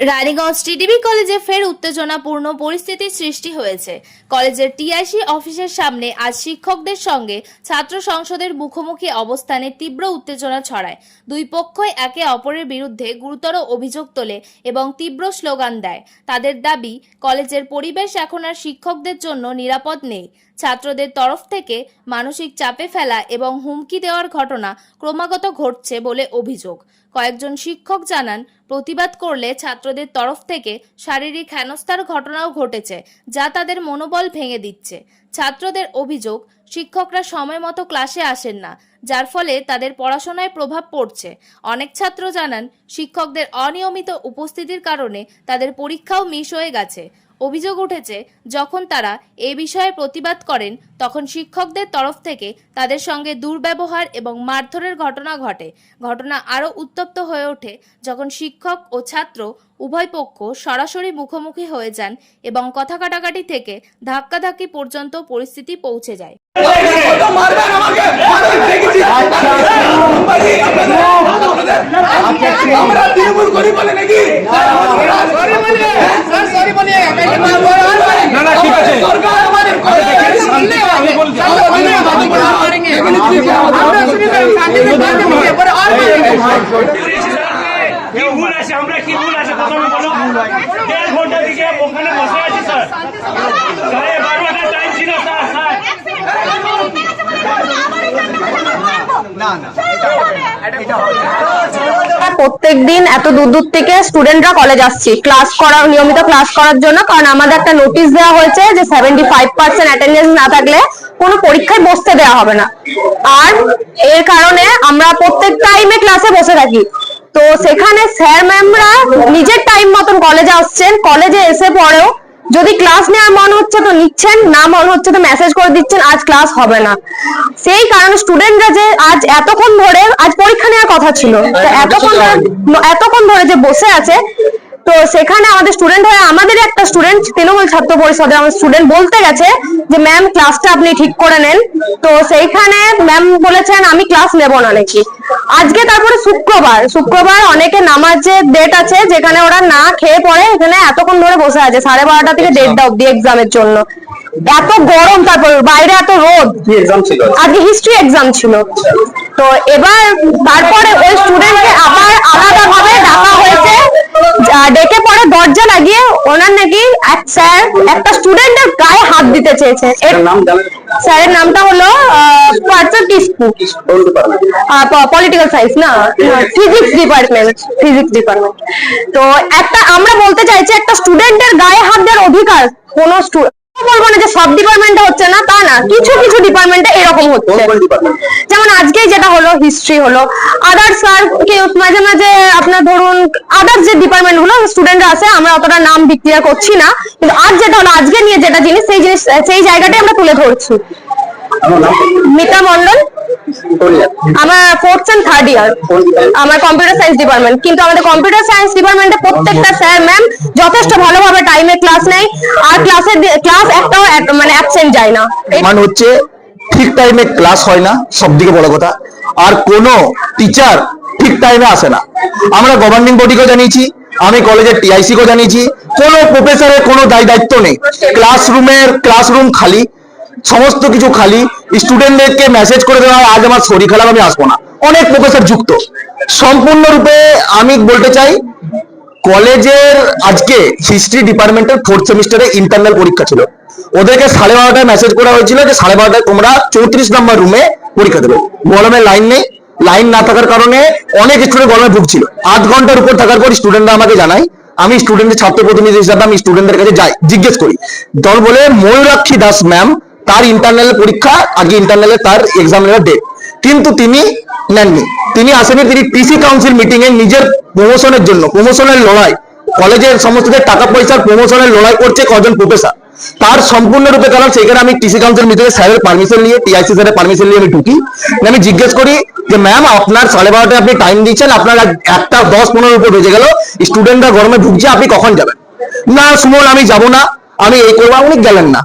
Raniganj TDB কলেজে ফের উত্তেজনাপূর্ণ পরিস্থিতির সৃষ্টি হয়েছে। কলেজের টিআইসি অফিসের সামনে আজ শিক্ষকদের সঙ্গে ছাত্র সংসদের মুখোমুখি অবস্থানে তীব্র উত্তেজনা ছড়ায়। দুই পক্ষই একে অপরের বিরুদ্ধে গুরুতর অভিযোগ তোলে এবং তীব্র স্লোগান দেয়। তাদের দাবি, কলেজের পরিবেশ এখন আর শিক্ষকদের জন্য নিরাপদ নেই। ছাত্রদের তরফ থেকে মানসিক চাপে ফেলা এবং হুমকি দেওয়ার ঘটনা ক্রমাগত ঘটছে বলে অভিযোগ। কয়েকজন শিক্ষক জানান, প্রতিবাদ করলে ছাত্রদের তরফ থেকে শারীরিক হেনস্থার ঘটনাও ঘটেছে, যা তাদের মনোবল ভেঙে দিচ্ছে। ছাত্রদের অভিযোগ, শিক্ষকরা সময় মতো ক্লাসে আসেন না, যার ফলে তাদের পড়াশোনায় প্রভাব পড়ছে। অনেক ছাত্র জানান, শিক্ষকদের অনিয়মিত উপস্থিতির কারণে তাদের পরীক্ষাও মিস হয়ে গেছে। অভিযোগ উঠেছে, যখন তারা এ বিষয়ে প্রতিবাদ করেন, তখন শিক্ষকদের তরফ থেকে তাদের সঙ্গে দুর্ব্যবহার এবং মারধরের ঘটনা ঘটে। ঘটনা আরও উত্তপ্ত হয়ে ওঠে যখন শিক্ষক ও ছাত্র উভয় পক্ষ সরাসরি মুখোমুখি হয়ে যান এবং কথা কাটাকাটি থেকে ধাক্কাধাক্কি পর্যন্ত পরিস্থিতি পৌঁছে যায়। আমরা কি ভুল আছে? আমরা কি ভুল আছে? প্রথমে বলো। দেড় ঘণ্টা থেকে ওখানে বসে আছি স্যার। সাড়ে বারোটা টাইম ছিল স্যার স্যার। প্রত্যেক দিন এত দূর দূর থেকে স্টুডেন্টরা কলেজ আসছি। ক্লাস করার নিয়মিত ক্লাস করার জন্য কারণ আমাদের একটা নোটিশ দেওয়া হয়েছে যে সেভেন্টি ফাইভ পার্সেন্ট অ্যাটেন্ডেন্স না থাকলে কোনো পরীক্ষায় বসতে দেওয়া হবে না। আর এর কারণে আমরা প্রত্যেক টাইমে ক্লাসে বসে থাকি। সেখানে স্যার ম্যামরা নিজের টাইম মতন কলেজে আসছেন। কলেজে এসে পরেও যদি ক্লাস নেওয়ার মন হচ্ছে তো নিচ্ছেন না মন হচ্ছে তো মেসেজ করে দিচ্ছেন আজ ক্লাস হবে না। সেই কারণে স্টুডেন্টরা যে আজ এতক্ষণ ধরে আজ পরীক্ষা নেওয়ার কথা ছিল। এতক্ষণ ধরে- এতক্ষণ ধরে যে বসে আছে তো সেখানে আমাদের স্টুডেন্ট হয়ে আমাদের একটা স্টুডেন্ট তৃণমূল ছাত্র পরিষদের আমার স্টুডেন্ট বলতে গেছে যে ম্যাম ক্লাসটা আপনি ঠিক করে নেন। তো সেইখানে ম্যাম বলেছেন আমি ক্লাস নেব না নাকি? আজকে তারপরে শুক্রবার শুক্রবার অনেকে নামাজের ডেট আছে যেখানে ওরা না খেয়ে পড়ে এখানে এতক্ষণ ধরে বসে আছে সাড়ে বারোটা থেকে দেড়টা অব্দি এক্সামের জন্য। এত গরম তারপর বাইরে এত রোদ। আজকে। হিস্ট্রি এক্সাম ছিল। তো এবার তারপরে ওই স্টুডেন্টকে আবার আলাদা ভাবে ডাকা হয়েছে। ডেকে পরে দরজা লাগিয়ে ওনার নাকি এক স্যার একটা স্টুডেন্টের গায়ে হাত দিতে চেয়েছে। স্যারের নামটা হলো কিসকু পলিটিক্যাল সায়েন্স না? ফিজিক্স ডিপার্টমেন্ট ফিজিক্স ডিপার্টমেন্ট তো একটা আমরা বলতে চাইছি একটা স্টুডেন্টের গায়ে হাত দেওয়ার অধিকার কোন বলব না যে সব ডিপার্টমেন্টে হচ্ছে না তা না কিছু কিছু ডিপার্টমেন্টে এরকম হচ্ছে। যেমন আজকে যেটা হলো হিস্ট্রি হলো। আদার্স মাঝে মাঝে আপনার ধরুন আদার্স যে ডিপার্টমেন্টগুলো স্টুডেন্টরা আছে আমরা অতটা নাম বিক্রিয়া করছি না। কিন্তু আজ যেটা হলো আজকে নিয়ে যেটা জিনিস সেই জিনিস সেই জায়গাটাই আমরা তুলে ধরছি। মিতা মন্ডল আমার ফোর্থ এন্ড থার্ড ইয়ার আমার কম্পিউটার সায়েন্স ডিপার্টমেন্ট কিন্তু আমাদের কম্পিউটার সায়েন্স ডিপার্টমেন্টে প্রত্যেকটা স্যার ম্যাম যথেষ্ট ভালোভাবে টাইমে ক্লাস নেয়। আর ক্লাসের ক্লাস একটাও মানে অ্যাবসেন্ট যায় না। মানে হচ্ছে ঠিক টাইমে ক্লাস হয় না সব থেকে বড় কথা। আর কোনো টিচার ঠিক টাইমে আসে না। আমরা গভর্নিং বডিকেও জানিয়েছি, আমি কলেজের টিআইসি কেও জানিয়েছি। কোনো প্রফেসরের কোনো দায় দায়িত্ব নেই ক্লাসরুমের ক্লাসরুম খালি। সমস্ত কিছু খালি স্টুডেন্টদেরকে মেসেজ করে দেওয়া, আজ আমার শরীর খারাপ, আমি আসব না। অনেক প্রফেসর যুক্ত। সম্পূর্ণরূপে আমি বলতে চাই, কলেজের আজকে হিস্ট্রি ডিপার্টমেন্টের ফোর্থ সেমিস্টারে ইন্টারনাল পরীক্ষা ছিল। ওদেরকে সাড়ে বারোটায় মেসেজ করা হয়েছিল যে সাড়ে বারোটায় তোমরা চৌত্রিশ নম্বর রুমে পরীক্ষা দেবে। গরমে লাইন নেই। লাইন না থাকার কারণে অনেক স্টুডেন্ট গরমে ভুগছিল। আধ ঘণ্টার উপর থাকার পর স্টুডেন্টরা আমাকে জানাই আমি স্টুডেন্টের ছাত্র প্রতিনিধি হিসাবে আমি স্টুডেন্টদের কাছে যাই, জিজ্ঞেস করি। দল বলে, ময়ূরাক্ষী দাস ম্যাম তার ইন্টারনাল পরীক্ষা, আগে ইন্টারনালে তার এক্সামিনের ডেট কিন্তু তিনি নেননি। তিনি আসেনি, তিনি টিসি কাউন্সিল মিটিং এ নিজের প্রমোশনের জন্য প্রমোশনের লড়াই। কলেজের সমস্তদের টাকা পয়সার প্রমোশনের লড়াই করছে কজন প্রফেসর তার সম্পূর্ণরূপে কারণ সেখানে আমি টিসি কাউন্সিল মিটিং এ স্যারের পারমিশন নিয়ে টিআইসি স্যারের পারমিশন নিয়ে আমি ঢুকি। আমি জিজ্ঞেস করি যে ম্যাম আপনার সাড়ে বারোটায় আপনি টাইম দিচ্ছেন, আপনার একটা দশ পনেরো উপর বেজে গেল স্টুডেন্টরা গরমে ঢুকছে, আপনি কখন যাবেন? না, সুমন, আমি যাব না, আমি এই করব। উনি গেলেন না।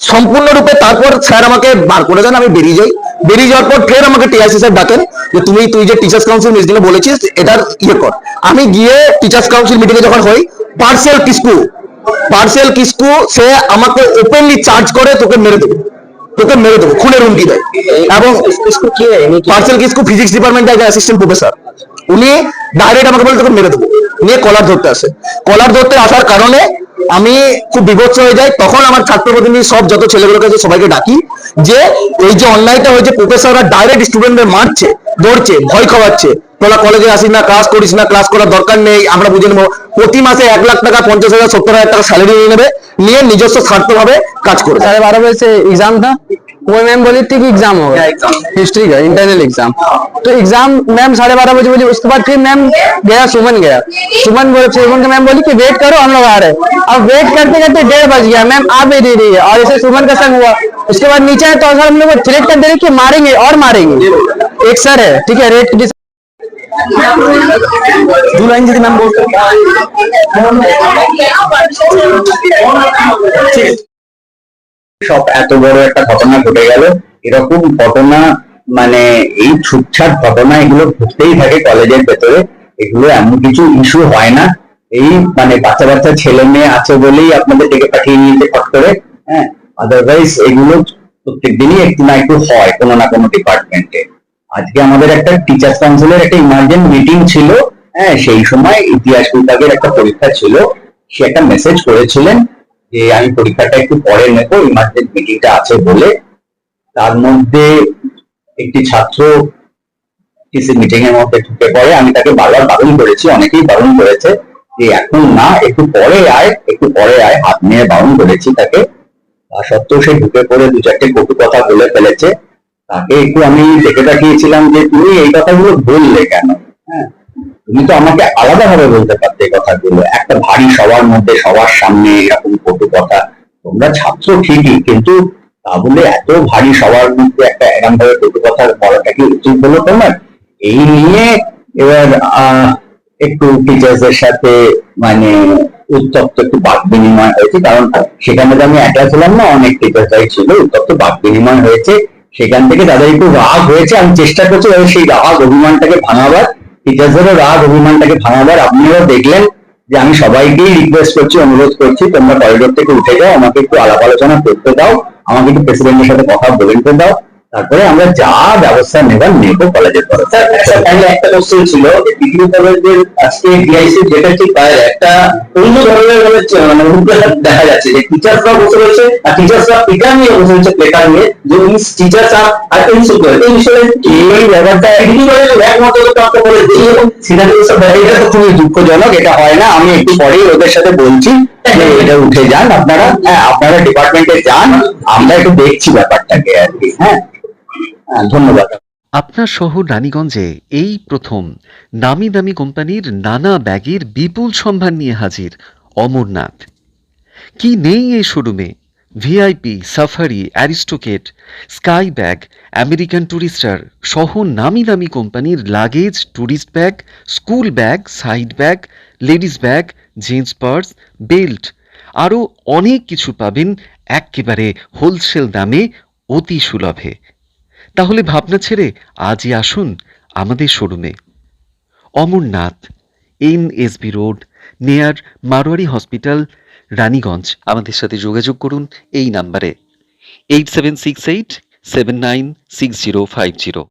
সম্পূর্ণরূপে তারপর স্যার আমাকে বার করে দেন, আমি বেরিয়ে যাই। বেরিয়ে যাওয়ার পর ফের আমাকে টিআইসি স্যার ডাকেন যে, তুমি, তুই যে টিচার্স কাউন্সিল মিটিং বলেছিস, এটার ইয়ে কর। আমি গিয়ে টিচার্স কাউন্সিল মিটিং এ যখন হই পার্সেল কিসকু পার্সেল কিসকু সে আমাকে ওপেনলি চার্জ করে, তোকে মেরে দেবে। তোকে মেরে দেবো, খুনের হুমকি দেয়। এবং পার্সেল কিসকু ফিজিক্স ডিপার্টমেন্টে একজন অ্যাসিস্ট্যান্ট প্রফেসর উনি ডাইরেক্ট আমাকে বলে তোকে মেরে দেবো। নিয়ে কলার ধরতে আসে। কলার ধরতে আসার কারণে আমি খুব বিভৎস হয়ে যাই, তখন আমার ছাত্র প্রতিনিধি সব যত ছেলেগুলোর কাছে সবাইকে ডাকি যে, এই যে অনলাইনটা হয়েছে প্রফেসররা ডাইরেক্ট স্টুডেন্টদের মারছে, ধরছে, ভয় খাওয়াচ্ছে। তোরা কলেজে আসিস না ক্লাস করিস না ক্লাস করার দরকার নেই, আমরা বুঝে নেব। প্রতি মাসে এক লাখ টাকা, পঞ্চাশ হাজার, সত্তর হাজার টাকা স্যালারি নিয়ে নেবে, নিয়ে নিজস্ব স্বার্থভাবে কাজ করবে সাড়ে বারো বয়সে এক্সাম না? वो मैम बोली थी कि एग्ज़ाम होगा हिस्ट्री का इंटरनल एग्ज़ाम तो एग्ज़ाम मैम साढ़े बारह बजे बोली उसके बाद फिर मैम गया सुमन गया। सुमन बोले सुमन के मैम बोली कि वेट करो हम लोग आ रहे अब वेट करते करते डेढ़ बज गया मैम आ भी दे रही है। और ऐसे सुमन का संग हुआ। उसके बाद नीचे है तो सर हम लोग को थ्रेट कर दे रहे कि मारेंगे और मारेंगे। एक सर है ठीक है रेट दो जी मैम बोल সব এত বড় একটা ঘটনা ঘটে গেল। এরকম ঘটনা মানে এই ছুটছাট ঘটনা, এগুলো ঘটতেই থাকে কলেজের ভেতরে। এগুলো এমন কিছু ইস্যু হয় না। এই মানে বাচ্চা বাচ্চা ছেলে মেয়ে আছে বলেই আপনাদের ডেকে পাঠিয়ে নিয়েছে ফট করে হ্যাঁ? আদারওয়াইজ এগুলো প্রত্যেক দিনই একটু না একটু হয় কোনো না কোনো ডিপার্টমেন্টে আজকে আমাদের একটা টিচার্স কাউন্সিলের একটা ইমার্জেন্ট মিটিং ছিল হ্যাঁ? সেই সময় ইতিহাস বিভাগের একটা পরীক্ষা ছিল, সে একটা মেসেজ করেছিলেন যে আমি পরীক্ষাটা একটু পরে নেব ইমার্জেন্ট মিটিংটা আছে বলে। তার মধ্যে একটি ছাত্র কিছু মিটিং এর মধ্যে ঢুকে পড়ে। আমি তাকে বারবার বারণ করেছি, অনেকেই বারণ করেছে যে এখন না, একটু পরে আয়, একটু পরে আয়, হাত নিয়ে বারণ করেছি তাকে। তা সত্ত্বেও সে ঢুকে পড়ে, দু চারটে কটু কথা বলে ফেলেছে। তাকে একটু আমি দেখে দেখিয়েছিলাম যে, তুমি এই কথাগুলো বললে কেন? হ্যাঁ তুমি তো আমাকে আলাদাভাবে বলতে পারতে কথাগুলো একটা ভারী সবার মধ্যে, সবার সামনে এরকম কটু কথা। তোমরা ছাত্র ঠিকই, কিন্তু তা বলে এত ভারী সবার মধ্যে একটা এরকম ভাবে কটু কথা বলাটা কি উচিত হলো তোমার এই নিয়ে এবার একটু টিচার্সদের সাথে মানে উত্তপ্ত একটু বাক বিনিময় হয়েছে, কারণ সেখানে তো আমি একা ছিলাম না, অনেক টিচার্সরাই ছিল, উত্তপ্ত বাক বিনিময় হয়েছে। সেখান থেকে তাদের একটু রাগ হয়েছে, আমি চেষ্টা করছি সেই রাগ, অভিমানটাকে ভাঙাবার। টিচার্সদেরও রাগ, অভিমানটাকে ভাঙাবার, আপনিও দেখলেন যে আমি সবাইকেই রিকোয়েস্ট করছি, অনুরোধ করছি, তোমরা করিডোর থেকে উঠে যাও, আমাকে একটু আলাপ আলোচনা করতে দাও, আমাকে একটু প্রেসিডেন্টের সাথে কথা বলে দাও। তারপরে আমরা যা ব্যবস্থা নেবার নেব কলেজের তরফ একটা কোশ্চেন ছিল ডিগ্রি কলেজের আজকে ডিআইসি যেটা ঠিক বাইরে একটা অন্য ধরনের মানে মানে দেখা যাচ্ছে যে টিচার্সরা বসে রয়েছে আর টিচার্সরা পিকার নিয়ে বসে রয়েছে প্লেকার নিয়ে যে মিস টিচার্স আর এই বিষয়ে এই ব্যাপারটা ডিগ্রি কলেজে একমত প্রাপ্ত করে দিয়ে সেটা তো খুবই দুঃখজনক এটা হয় না আমি একটু পরেই ওদের সাথে বলছি এটা উঠে যান আপনারা হ্যাঁ আপনারা ডিপার্টমেন্টে যান আমরা একটু দেখছি ব্যাপারটাকে আর কি হ্যাঁ, ধন্যবাদ। আপনার শহর রানীগঞ্জে এই প্রথম নামি দামি কোম্পানির নানা ব্যাগের বিপুল সম্ভার নিয়ে হাজির অমরনাথ। কি নেই এই শোরুমে? VIP, Safari Aristocrat Sky bag, American Tourister সহ নামি দামি কোম্পানির luggage tourist bag, school bag, side bag, ladies bag, jeans purse, belt আরও অনেক কিছু পাবেন একেবারে হোলসেল দামে অতি সুলভে। তাহলে ভাবনা ছেড়ে আজই আসুন আমাদের শোরুমে। Amarnath N SB road, near Marwari hospital, Raniganj. আমাদের সাথে যোগাযোগ করুন এই নাম্বারে। Eight seven six eight seven nine six zero five zero.